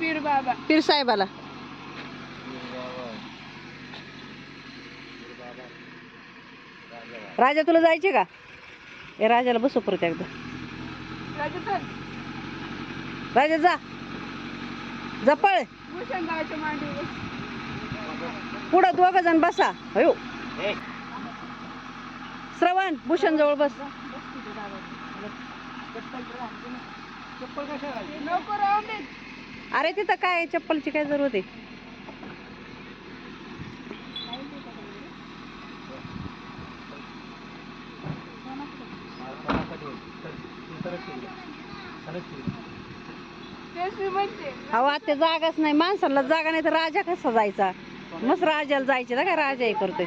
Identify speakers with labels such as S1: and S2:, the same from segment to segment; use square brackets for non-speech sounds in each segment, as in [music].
S1: पीर बाबा.
S2: पीर साहेबाला. राजा तुला जायचे का? ए राजाला बसव परत एकदा. राजा जा. जा पळ.
S1: भूषण गावाच्या मांडीवर.
S2: पुढं दोघ जण बसा. अयो. श्रवण भूषण जवळ बस.
S1: नको राहून दे
S2: अरे तिथं काय चप्पलची काय जरूरत आहे? अहो आता जागाच नाही. माणसाला जागा नाही तर राजा कसा जायचा? मस्त राजाला जायचे ना काय? राजा हे करतोय.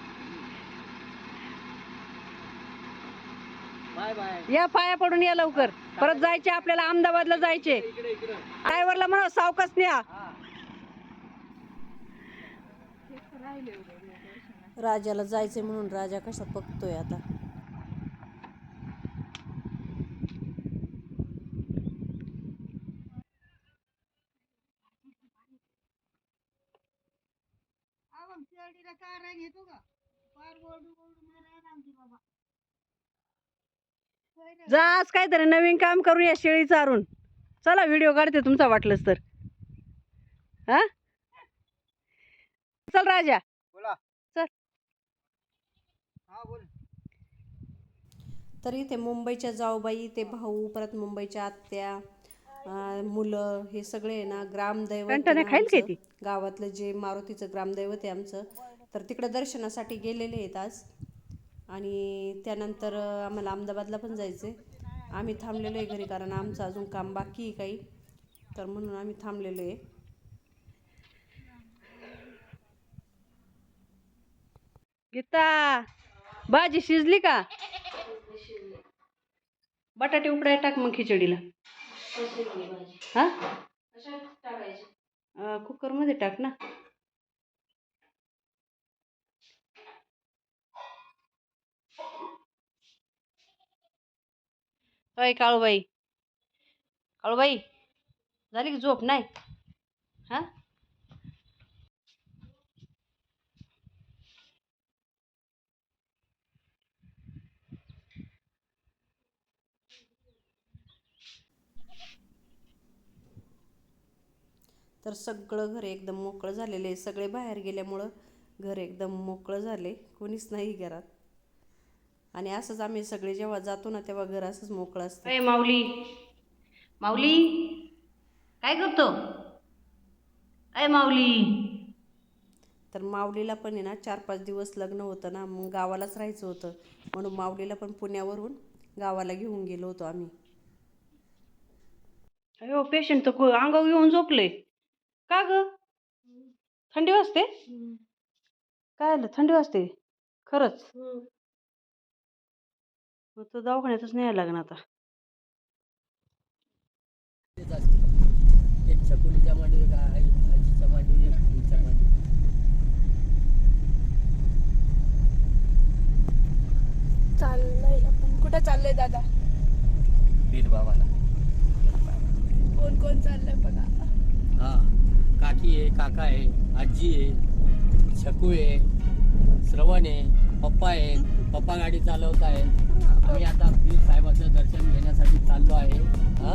S2: या पाया पडून या लवकर. परत जायचे आपल्याला अहमदाबादला जायचे. ड्रायव्हरला म्हणा सावकाश न्या. राजाला जायचंय म्हणून राजा कसा बघतोय आता? जा आज काहीतरी नवीन काम करून या शेळी चारून. चला व्हिडिओ काढते तुमचा वाटलंच तर. हा? चल राजा. चल. तर इथे मुंबईच्या जाऊबाई ते भाऊ परत मुंबईच्या आत्या अं, मुलं हे सगळे ना ग्रामदैवत
S3: कंटाने
S2: आमचं. गावातलं जे मारुतीचं ग्रामदैवत आहे आमचं. तर तिकडे दर्शनासाठी गेलेले आहेत आज. आणि त्यानंतर आम्हाला अहमदाबादला पण जायचं आहे आम्ही थांबलेलो आहे घरी कारण आमचं अजून काम बाकी आहे काही. तर म्हणून आम्ही थांबलेलो आहे. गीता भाजी शिजली का? बटाटे उकडाय टाक मग खिचडीला. हा? कुकरमध्ये टाक ना. अय काळूबाई. काळूबाई झाली की झोप नाही? हा? तर सगळं घर एकदम मोकळं झालेलं आहे. सगळे बाहेर गेल्यामुळं घर एकदम मोकळं झाले कोणीच नाही घरात. आणि असंच आम्ही सगळे जेव्हा जातो ना तेव्हा घर असंच मोकळं असतं. अय माऊली. माऊली काय करतो? अय माऊली. तर माऊलीला पण आहे ना चार पाच दिवस लग्न होतं ना मग गावालाच राहायचं होतं. म्हणून माऊलीला पण पुण्यावरून गावाला घेऊन गेलो होतो आम्ही. अयो पेशंट तर अंगावर येऊन झोपले. का ग? थंडी वाजते? काय आलं थंडी वाजते? खरंच? मग तर दवाखान्यातच न्यायला लागणार आता?
S4: मांडी आजीच्या मांडी एक आईच्या मांडी
S1: चाललंय. आपण कुठं चाललंय दादा?
S4: बाबाला.
S1: कोण कोण चाललंय बघा.
S4: हा काकी आहे काका आहे आजी आहे छकू आहे श्रवण आहे पप्पा आहे पप्पा गाडी चालवत आहे आम्ही आता पीर साहेबाचं दर्शन घेण्यासाठी चाललो आहे. हा?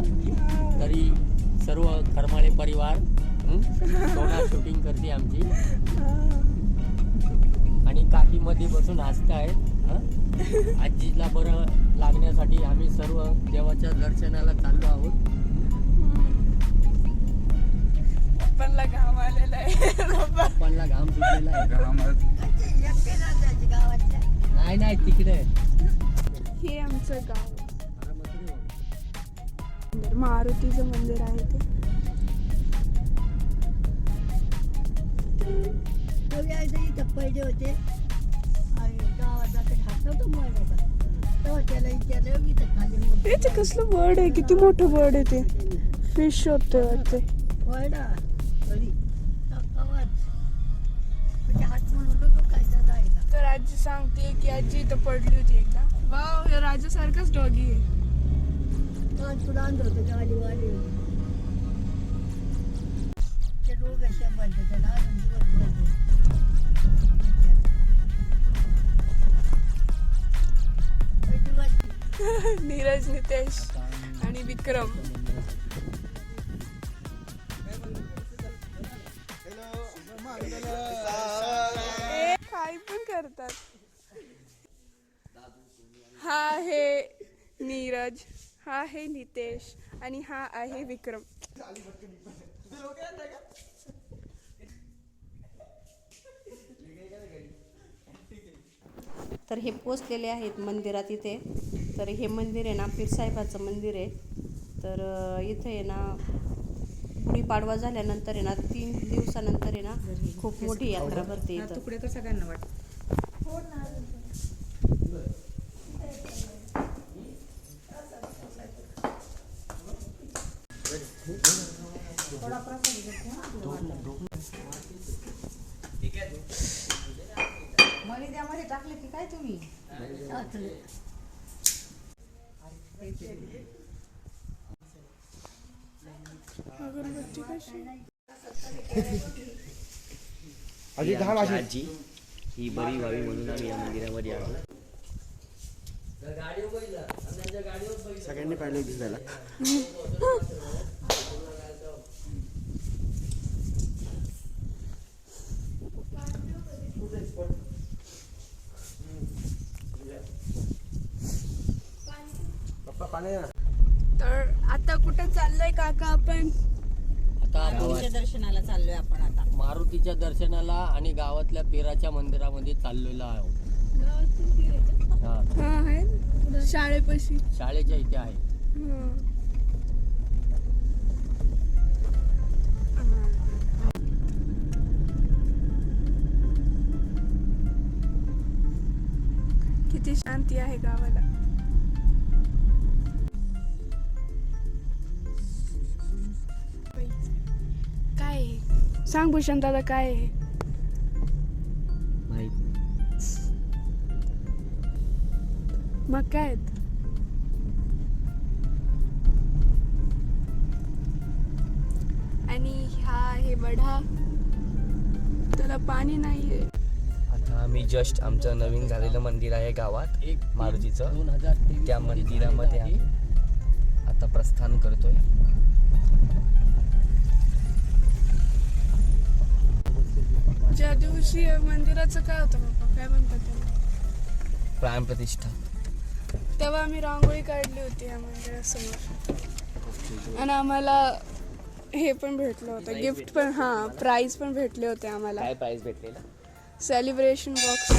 S4: तरी सर्व खरमाळे परिवार? सोना शूटिंग करते आमची. आणि काकी मध्ये बसून हसतायत हं? आजीला बरं लागण्यासाठी आम्ही सर्व देवाच्या दर्शनाला चाललो आहोत.
S1: पप्पांना घाम आलेला आहे.
S4: पप्पांना घाम सुटलेला आहे. नाही नाही नाही तिकडे.
S1: आमचं गाव मंदिर, मारुतीचं मंदिर आहे ते.
S3: पहिले होते. गावात
S1: कसलं बर्ड आहे किती मोठं बर्ड आहे ते. फिश वाटते
S3: म्हणजे हात जायला
S1: तर आजी सांगते की आजी इथं पडली होती एकदा. वाव हे राजासारखाच डॉगी आहे.
S3: आज तुला आणलं होतं गाडी वाली ते रोग शंभर त्याला अजून दिवस भरले
S1: नीरज नितेश आणि विक्रम. काय पण करतात. हा आहे नीरज हा आहे नितेश आणि हा आहे विक्रम.
S2: तर हे पोचलेले आहेत मंदिरात इथे. तर हे मंदिर आहे ना पीरसाहेबाचं मंदिर आहे. तर इथे आहे ना गुढीपाडवा झाल्यानंतर आहे ना तीन दिवसानंतर आहे ना खूप मोठी यात्रा भरते इथं.
S5: तुकडे तर सगळ्यांना वाटत. टाकले की काय तुम्ही?
S1: अगरबत्ती कशी?
S6: आधी दहा भाषे
S7: आजी ही बरी व्हावी म्हणून आम्ही या मंदिरामध्ये आलो.
S6: सगळ्यांनी पाहिलं दिसायला [laughs] पप्पा पाणी.
S1: तर आता कुठं चाललोय काका आपण?
S4: आता
S5: दर्शनाला चाललोय आपण आता.
S4: मारुतीच्या दर्शनाला आणि गावातल्या पेराच्या मंदिरामध्ये चाललेलो आहोत. हा.
S1: हा आहे? शाळेपाशी.
S4: शाळेच्या इथे आहे.
S1: किती शांती आहे गावाला. सांग भूषण दादा काय आहे?
S7: माहीत
S1: मग काय आहेत? आणि हा आहे वढा त्याला पाणी नाहीये.
S7: आता आम्ही जस्ट आमचं नवीन झालेलं मंदिर आहे गावात
S4: एक
S7: मारुतीचं.
S4: दोन हजार
S7: त्या
S4: मध्ये
S7: मंदिरामध्ये
S4: आहे.
S7: आता प्रस्थान करतोय.
S1: ज्या दिवशी मंदिराचं काय होतं बाबा काय म्हणतात त्याला?
S7: प्राणप्रतिष्ठा.
S1: तेव्हा आम्ही रांगोळी काढली होती या मंदिरासमोर. आणि आम्हाला हे पण भेटलं होतं. गिफ्ट पण हां प्राईज पण भेटले होते आम्हाला.
S7: काय प्राइस भेटलेला?
S1: सेलिब्रेशन बॉक्स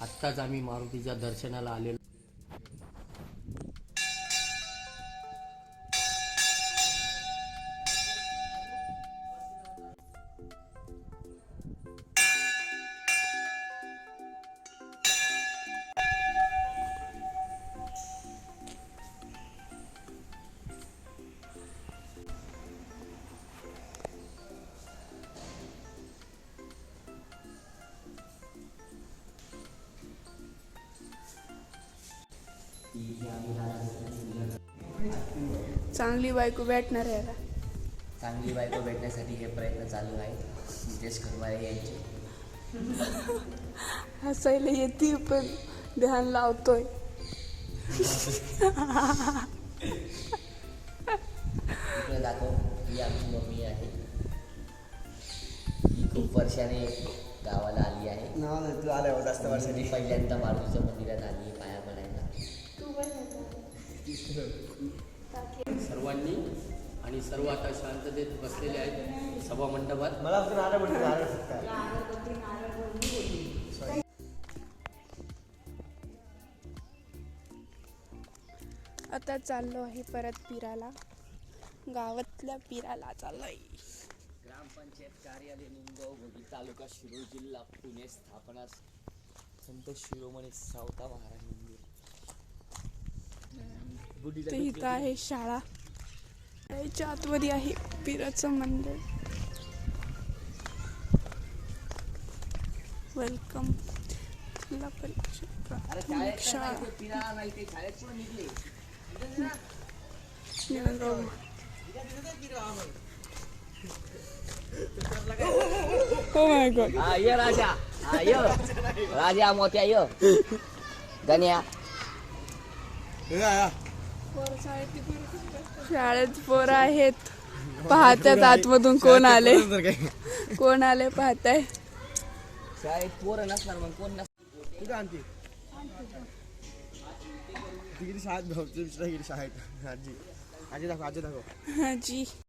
S4: आत्ताच आम्ही मारुतीच्या दर्शनाला आलेलो
S1: चांगली बायको भेटणार आहे याला
S7: चांगली बायको भेटण्यासाठी हे प्रयत्न चालू आहे. नितेश खरवारे यांचे. [laughs]
S1: हसायला येते पण ध्यान लावतोय.
S7: इकडे दाखव ही आमची मम्मी आहे. ही खूप वर्षाने गावाला आली आहे.
S6: नाव नाही तू आलाय जास्त
S7: मी पहिल्यांदा मारुतीच्या मंदिरात आली आहे पाया पडायला. [laughs]
S4: सर्वांनी आणि सर्व आता शांततेत बसलेले आहेत सभा मंडपात.
S6: मला
S1: आता चाललो आहे परत पिराला. गावातल्या पिराला चाललोय.
S7: ग्रामपंचायत कार्यालय निमगाव भोगी तालुका शिरूर जिल्हा पुणे स्थापना संत शिरोमणी सावता महाराज
S1: ते इथं आहे शाळा. शाळेच्या आतमध्ये आहे पिराचं मंदिर. वेलकम जिल्हा परिषद शाळा. निळगाव. Oh
S7: राजा. हा ये. राजा मोत्या ये. गण्या.
S1: शाळेत पोरं आहेत. पाहतात आतमधून कोण आले. कोण आले पाहताय?
S7: शाळेत पोरं नसणार मग कोण नसणार
S6: आणते? शाळेत भाऊ शाळेत. आजी आजी दाखव आजी दाखव.
S1: आजी.